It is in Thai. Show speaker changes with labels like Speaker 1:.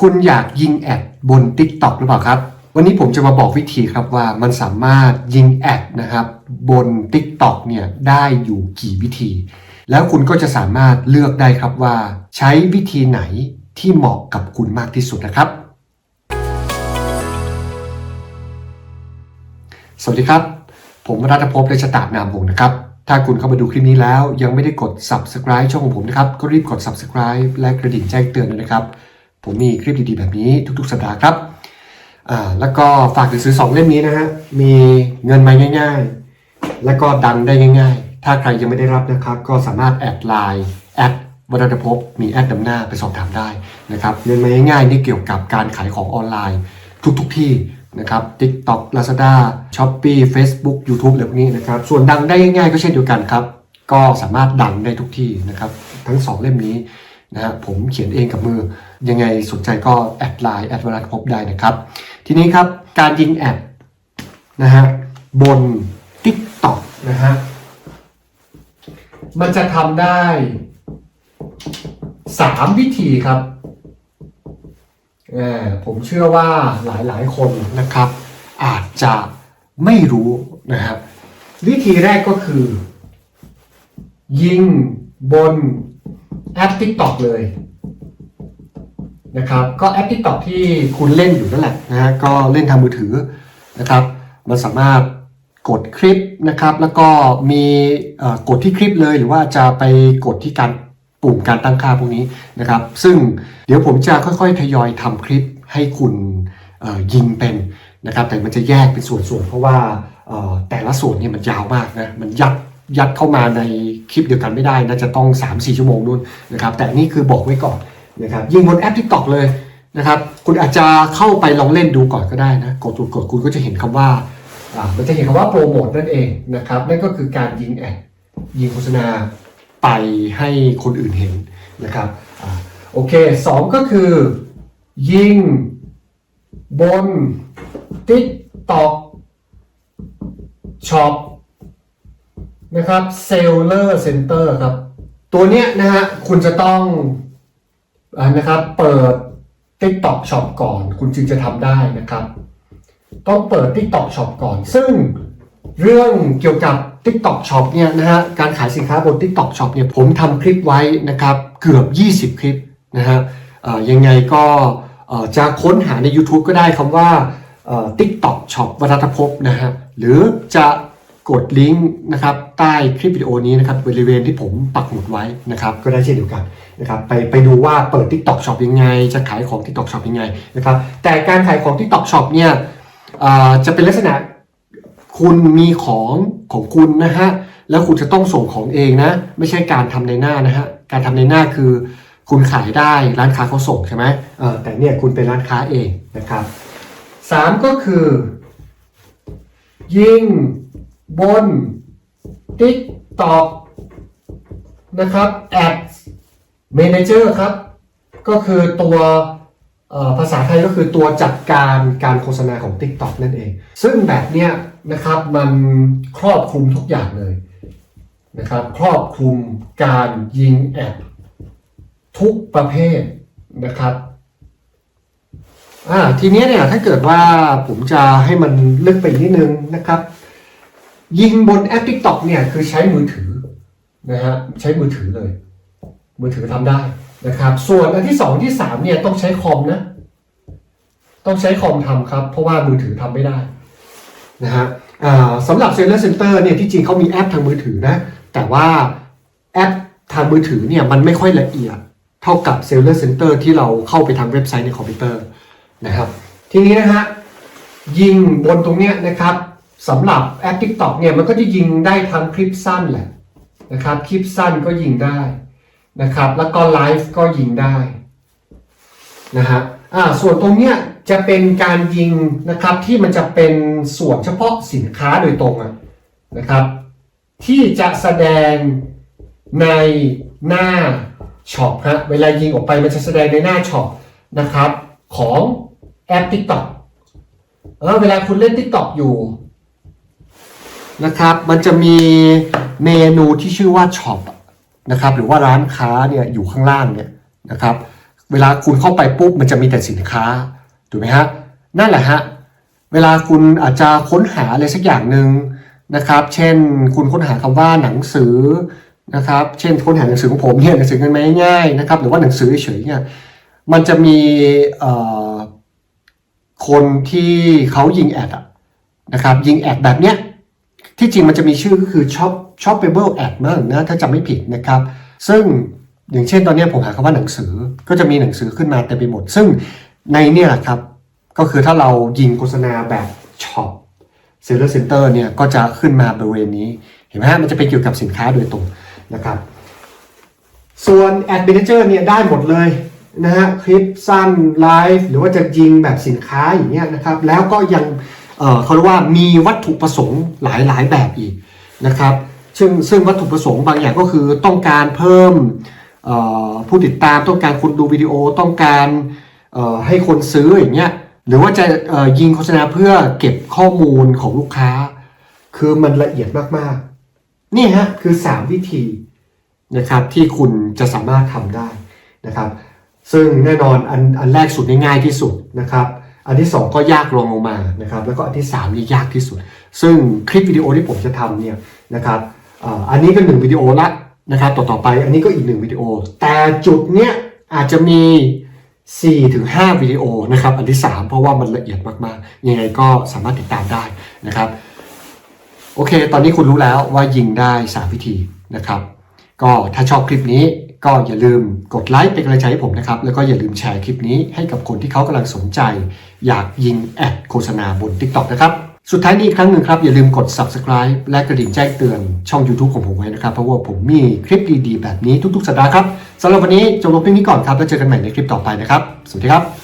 Speaker 1: คุณอยากยิงแอดบน TikTok หรือเปล่าครับ วันนี้ผมจะมาบอกวิธีครับว่ามันสามารถยิงแอดนะครับบน TikTok เนี่ยได้อยู่กี่วิธี แล้วคุณก็จะสามารถเลือกได้ครับว่า ใช้วิธีไหนที่เหมาะกับคุณมากที่สุดนะครับ สวัสดีครับ ผมรัตภพเลชตานามวงนะครับถ้าคุณเข้ามาดูคลิปนี้แล้วยังไม่ได้กด subscribe ช่องของผมนะครับ ก็รีบกด subscribe และกระดิ่งแจ้งเตือนด้วยนะครับ ผมมีคลิปดีๆแบบนี้ทุกๆ สัปดาห์ครับ อ่า แล้วก็ฝากหนังสือสองเล่มนี้นะฮะ มีเงินมาง่าย ๆ แล้วก็ดังได้ง่าย ๆ ถ้าใครยังไม่ได้รับนะครับ ก็สามารถแอดไลน์แอดวัฒนภพมีแอดนำหน้าไปสอบถามได้นะครับเงินมาง่ายๆนี่เกี่ยวกับการขายของออนไลน์ทุกๆที่นะครับ TikTok Lazada Shopee Facebook YouTube อะไรพวกนี้นะครับ ส่วนดังได้ง่ายๆก็เช่นเดียวกันครับ ก็สามารถดังได้ทุกที่นะครับ ทั้งสองเล่มนี้ นะฮะผมเขียนเองกับมือ ยังไงสนใจก็แอดไลน์แอดวรัตพบได้นะครับ ทีนี้ครับการยิงแอดนะฮะบน TikTok นะฮะมันจะทำได้ 3 วิธีครับผมเชื่อว่าหลายๆ คนนะครับ อาจจะไม่รู้นะครับ วิธีแรกก็คือ ยิงบน แอป TikTok เลยนะครับก็แอป TikTok ที่คุณเล่นอยู่นั่นแหละนะฮะก็เล่นทางมือถือนะครับมันสามารถกดคลิปนะครับแล้วก็มีกดที่คลิปเลยหรือว่าจะไปกดที่การปุ่มการตั้งค่าพวกนี้นะครับ ซึ่งเดี๋ยวผมจะค่อยๆ ทยอยทำคลิปให้คุณยิงเป็นนะครับแต่มันจะแยกเป็นส่วนๆ เพราะว่าแต่ละส่วนเนี่ยมันยาวมากนะมันยัด ยัดเข้ามาในคลิปเดียวกันไม่ได้น่าจะต้อง 3-4 ชั่วโมงนู่นนะครับแต่นี่คือบอกไว้ก่อนนะครับยิงบนแอป TikTok เลยนะครับคุณอาจจะเข้าไปลองเล่นดูก่อนก็ได้นะกดกดกดคุณก็จะเห็นคำว่าอ่ามันจะเห็นคำว่าโปรโมทนั่นเองนะครับนั่นก็คือการยิงแอดยิงโฆษณาไปให้คนอื่นเห็นนะครับอ่าโอเคสองก็คือ ยิงบน TikTok Shop นะครับ Seller Center ครับ ตัวเนี้ยนะฮะคุณจะต้องอนะครับเปิด TikTok Shop ก่อน คุณจึงจะทำได้นะครับ ต้องเปิด TikTok Shop ก่อน ซึ่งเรื่องเกี่ยวกับ TikTok Shop เนี่ยนะฮะการขายสินค้าบน TikTok Shop เนี่ยผมทำคลิปไว้นะครับเกือบ 20 คลิปนะฮะยังไงก็จะค้นหาใน YouTube ก็ได้คำว่าเอ่อ TikTok Shop วัฒนภพนะฮะหรือจะ กดลิงก์นะครับใต้คลิปวิดีโอนี้นะครับบริเวณที่ผมปักหมุดไว้นะครับก็ได้เช่นเดียวกันนะครับไปไปดูว่าเปิด TikTok Shop ยังไง จะขายของ TikTok Shop ยังไงนะครับแต่การขายของ TikTok Shop เนี่ยจะเป็นลักษณะคุณมีของของคุณนะฮะแล้วคุณจะต้องส่งของเองนะ ไม่ใช่การทำในหน้านะฮะการทำในหน้าคือคุณขายได้ร้านค้าเขาส่งใช่ไหมแต่เนี่ยคุณเป็นร้านค้าเองนะครับสามก็คือ ยิ่ง บน TikTok นะครับ Ads Manager ครับ ก็คือตัวภาษาไทยก็คือตัวจัดการการโฆษณาของ TikTok นั่นเอง ซึ่งแบบเนี้ยนะครับมันครอบคลุมทุกอย่างเลยนะครับครอบคลุมการยิงแอดทุกประเภทนะครับอ่าทีนี้เนี่ยถ้าเกิดว่าผมจะให้มันลึกไปนิดนึงนะครับ ยิงบนแอป TikTok เนี่ยคือใช้มือถือนะฮะใช้มือถือเลย มือถือทำได้นะครับ ส่วนอันที่สองที่สามเนี่ยต้องใช้คอมนะ ต้องใช้คอมทำครับ เพราะว่ามือถือทำไม่ได้นะฮะสำหรับ Seller Center เนี่ยที่จริงเขามีแอปทางมือถือนะ แต่ว่าแอปทางมือถือเนี่ยมันไม่ค่อยละเอียดเท่ากับ Seller Center ที่เราเข้าไปทางเว็บไซต์ในคอมพิวเตอร์นะครับ ทีนี้นะฮะยิงบนตรงเนี้ยนะครับ สำหรับแอป TikTok เนี่ยมันก็จะยิงได้ทั้งคลิปสั้นแหละนะครับคลิปสั้นก็ยิงได้นะครับ แล้วก็ไลฟ์ก็ยิงได้นะฮะอ่าส่วนตรงเนี้ยจะเป็นการยิงนะครับที่มันจะเป็นส่วนเฉพาะสินค้าโดยตรงอะนะครับ ที่จะแสดงในหน้าช็อปฮะเวลายิงออกไปมันจะแสดงในหน้าช็อปนะครับ ของแอป TikTok เออเวลาคุณเล่น TikTok อยู่ นะครับ มันจะมีเมนูที่ชื่อว่าช็อปนะครับ หรือว่าร้านค้าเนี่ยอยู่ข้างล่างเนี่ยนะครับ เวลาคุณเข้าไปปุ๊บมันจะมีแต่สินค้าถูกไหมฮะนั่นแหละฮะเวลาคุณอาจจะค้นหาอะไรสักอย่างหนึ่งนะครับ เช่นคุณค้นหาคำว่าหนังสือนะครับ เช่นค้นหาหนังสือของผมเนี่ยหนังสือเงินไม่ง่ายนะครับ หรือว่าหนังสือเฉยเนี่ยมันจะมีคนที่เขายิงแอดอะนะครับยิงแอดแบบเนี้ย ที่จริงมันจะมีชื่อก็คือ shop shoppable ad มั้งนะถ้าจำไม่ผิดนะครับ ซึ่งอย่างเช่นตอนนี้ผมหาคำว่าหนังสือก็จะมีหนังสือขึ้นมาเต็มไปหมด ซึ่งในเนี่ยแหละครับ ก็คือถ้าเรายิงโฆษณาแบบช็อปเซลล์เซ็นเตอร์เนี่ยก็จะขึ้นมาบริเวณนี้ เห็นไหมฮะมันจะเป็นเกี่ยวกับสินค้าโดยตรงนะครับ ส่วน Ad Manager เนี่ยได้หมดเลยนะฮะคลิปสั้นไลฟ์หรือว่าจะยิงแบบสินค้าอย่างเงี้ยนะครับ แล้วก็ยัง เขาเรียกว่ามีวัตถุประสงค์หลายๆ แบบอีกนะครับซึ่งซึ่งวัตถุประสงค์บางอย่างก็คือต้องการเพิ่มผู้ติดตามต้องการคนดูวิดีโอต้องการให้คนซื้ออย่างเงี้ยหรือว่าจะยิงโฆษณาเพื่อเก็บข้อมูลของลูกค้า คือมันละเอียดมากๆ นี่ฮะคือ 3 วิธีนะครับที่คุณจะสามารถทำได้นะครับ ซึ่งแน่นอนอันอันแรกสุดง่ายที่สุดนะครับ อันที่ 2 ก็ยากรองลงมานะครับแล้วก็อันที่3นี่ยากที่สุด ซึ่งคลิปวิดีโอที่ผมจะทำเนี่ยนะครับอันนี้ก็หนึ่งวิดีโอละนะครับต่อต่อไปอันนี้ก็อีกหนึ่งวิดีโอ แต่จุดเนี้ยอาจจะมี4ถึง5วิดีโอนะครับอันที่ 3 เพราะว่ามันละเอียดมากๆ ยังไงก็สามารถติดตามได้นะครับโอเค ตอนนี้คุณรู้แล้วว่ายิงได้ 3 วิธีนะครับ ก็ถ้าชอบคลิปนี้ ก็อย่าลืมกดไลค์เป็นกำลังใจให้ผมนะครับ แล้วก็อย่าลืมแชร์คลิปนี้ให้กับคนที่เขากำลังสนใจ อยากยิงแอดโฆษณาบน TikTok นะครับ สุดท้ายนี้อีกครั้งหนึ่งครับ อย่าลืมกด subscribe และกระดิ่งแจ้งเตือนช่อง YouTube ของผมไว้นะครับ เพราะว่าผมมีคลิปดีๆ แบบนี้ทุกๆ สัปดาห์ครับสำหรับวันนี้จบลงเพียงนี้ก่อนครับ แล้วเจอกันใหม่ในคลิปต่อไปนะครับ สวัสดีครับ